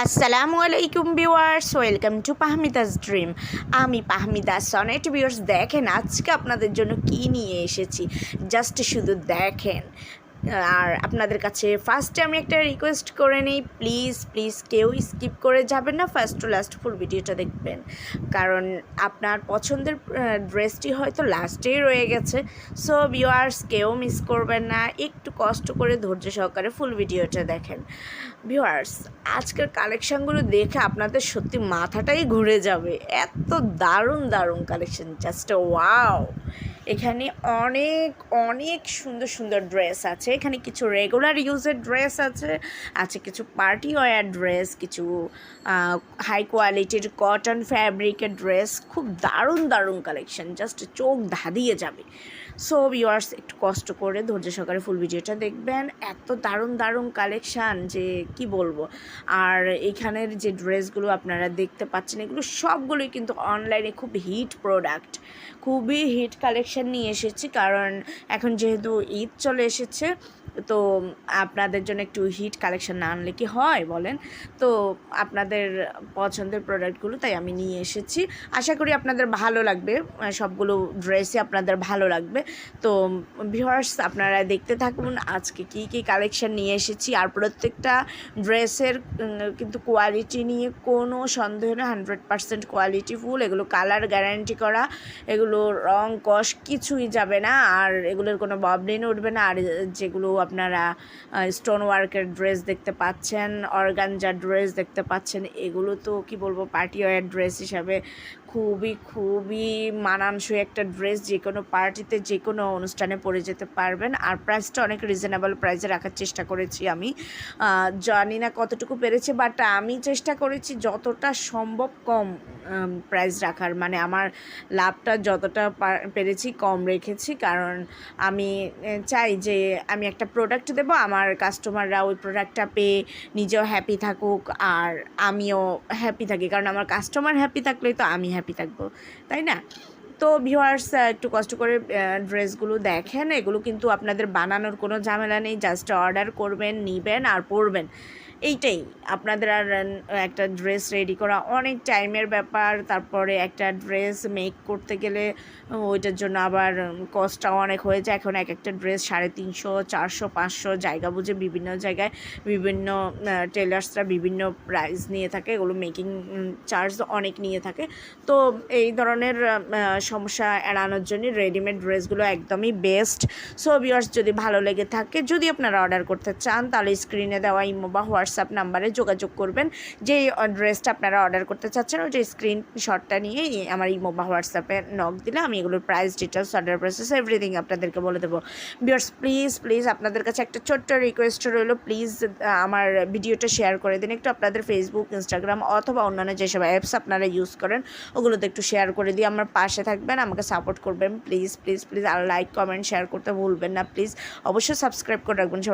আসসালামু আলাইকুম viewers welcome to Pahmida's dream আমি পাহমিদা সনেট ভিউয়ার্স দেখেন আজকে আপনাদের জন্য কি নিয়ে এসেছি। জাস্ট শুধু দেখেন। আর আপনাদের কাছে ফার্স্টে আমি একটা রিকোয়েস্ট করে নিই প্লিজ প্লিজ কেউ স্কিপ করে যাবেন না ফার্স্ট টু লাস্ট ফুল ভিডিওটা দেখবেন। কারণ আপনার পছন্দের ড্রেসটি হয়তো লাস্টেই রয়ে গেছে। সো ভিউয়ার্স কেউ মিস করবেন না, একটু কষ্ট করে ধৈর্য সহকারে ফুল ভিডিওটা দেখেন। ভিউয়ার্স আজকের কালেকশানগুলো দেখে আপনাদের সত্যি মাথাটাই ঘুরে যাবে। এত দারুণ দারুণ কালেকশন জাস্ট ওয়াও এখানে অনেক অনেক সুন্দর সুন্দর ড্রেস আছে। এখানে কিছু রেগুলার ইউজের ড্রেস আছে আছে কিছু পার্টি ওয়ার ড্রেস কিছু হাই কোয়ালিটির কটন ফ্যাব্রিকের ড্রেস খুব দারুণ দারুণ কালেকশন জাস্ট চোখ ধাঁধিয়ে যাবে। সো ভিউয়ার্স একটু কষ্ট করে ধৈর্য সহকারে ফুল ভিডিওটা দেখবেন। এত দারুণ দারুণ কালেকশান যে, কি বলব? আর এখানের যে ড্রেসগুলো আপনারা দেখতে পাচ্ছেন, এগুলো সবগুলোই কিন্তু অনলাইনে খুব হিট প্রোডাক্ট খুবই হিট কালেকশান নিয়ে এসেছি কারণ এখন যেহেতু ঈদ চলে এসেছে তো আপনাদের জন্য একটু হিট কালেকশন না আনলে কি হয় বলেন? তো আপনাদের পছন্দের প্রোডাক্টগুলো তাই আমি নিয়ে এসেছি। আশা করি আপনাদের ভালো লাগবে সবগুলো ড্রেসই আপনাদের ভালো লাগবে। তো ভিউয়ার্স আপনারা দেখতে থাকুন, আজকে কি কি কালেকশন নিয়ে এসেছি। আর প্রত্যেকটা ড্রেসের কিন্তু কোয়ালিটি নিয়ে কোনো সন্দেহ নেই হান্ড্রেড পারসেন্ট কোয়ালিটি ফুল এগুলো কালার গ্যারান্টি করা, এগুলো রং, কষ, কিছুই যাবে না। আর এগুলোর কোনো ববলিন উঠবে না। আর যেগুলো আপনারা স্টোন ওয়ার্কের ড্রেস দেখতে পাচ্ছেন অর্গানজা ড্রেস দেখতে পাচ্ছেন, এগুলো তো কি বলব, পার্টি ওয়ার ড্রেস হিসাবে খুবই খুবই মানানসই একটা ড্রেস যে কোনো পার্টিতে যে কোনো অনুষ্ঠানে পরে যেতে পারবেন। আর প্রাইসটা অনেক রিজনেবল প্রাইসে রাখার চেষ্টা করেছি আমি। জানি না কতটুকু পেরেছে বাট আমি চেষ্টা করেছি যতটা সম্ভব কম প্রাইস রাখার। মানে আমার লাভটা যতটা পেরেছি কম রেখেছি। কারণ আমি চাই যে আমি একটা প্রোডাক্ট দেব, আমার কাস্টমাররা ওই প্রোডাক্টটা পেয়ে নিজেও হ্যাপি থাকুক, আর আমিও হ্যাপি থাকি। কারণ আমার কাস্টমার হ্যাপি থাকলেই তো আমি হ্যাপি থাকব, তাই না? তো ভিউয়ার্স একটু কষ্ট করে ড্রেসগুলো দেখেন, এগুলো কিন্তু আপনাদের বানানোর কোনো ঝামেলা নেই জাস্ট অর্ডার করবেন, নিবেন আর পরবেন। এইটাই। আপনাদের আর একটা ড্রেস রেডি করা অনেক টাইমের ব্যাপার, তারপরে একটা ড্রেস মেক করতে গেলে ওইটার জন্য আবার কস্টটাও অনেক হয়ে যায়। এখন এক একটা ড্রেস সাড়ে তিনশো, চারশো, পাঁচশো, জায়গা বুঝে বিভিন্ন জায়গায় বিভিন্ন টেলার্সরা বিভিন্ন প্রাইস নিয়ে থাকে। এগুলো মেকিং চার্জ অনেক নিয়ে থাকে। তো এই ধরনের সমস্যা এড়ানোর জন্য রেডিমেড ড্রেসগুলো একদমই বেস্ট সো ভিউয়ার্স যদি ভালো লেগে থাকে, যদি আপনারা অর্ডার করতে চান, তাহলে স্ক্রিনে দেওয়া ইমো বা হোয়াটসঅ্যাপ নাম্বারে যোগাযোগ করবেন। যে ড্রেসটা আপনারা অর্ডার করতে চাচ্ছেন, ওই যে স্ক্রিনশটটা নিয়ে আমার ইমো বা হোয়াটসঅ্যাপে নক দিলে আমি এগুলোর price details order process everything আপনাদেরকে বলে দেবো। বিয়ার্স প্লিজ প্লিজ আপনাদের কাছে একটা ছোট্ট রিকোয়েস্ট রইল। প্লিজ আমার ভিডিওটা শেয়ার করে দিন। একটু আপনাদের ফেসবুক ইনস্টাগ্রাম অথবা অন্যান্য যেসব অ্যাপস আপনারা ইউজ করেন, ওগুলোতে একটু শেয়ার করে দিয়ে আমার পাশে থাকবেন, আমাকে সাপোর্ট করবেন। প্লিজ প্লিজ প্লিজ আর লাইক কমেন্ট শেয়ার করতে ভুলবেন না। প্লিজ অবশ্যই সাবস্ক্রাইব করে রাখবেন সবাই।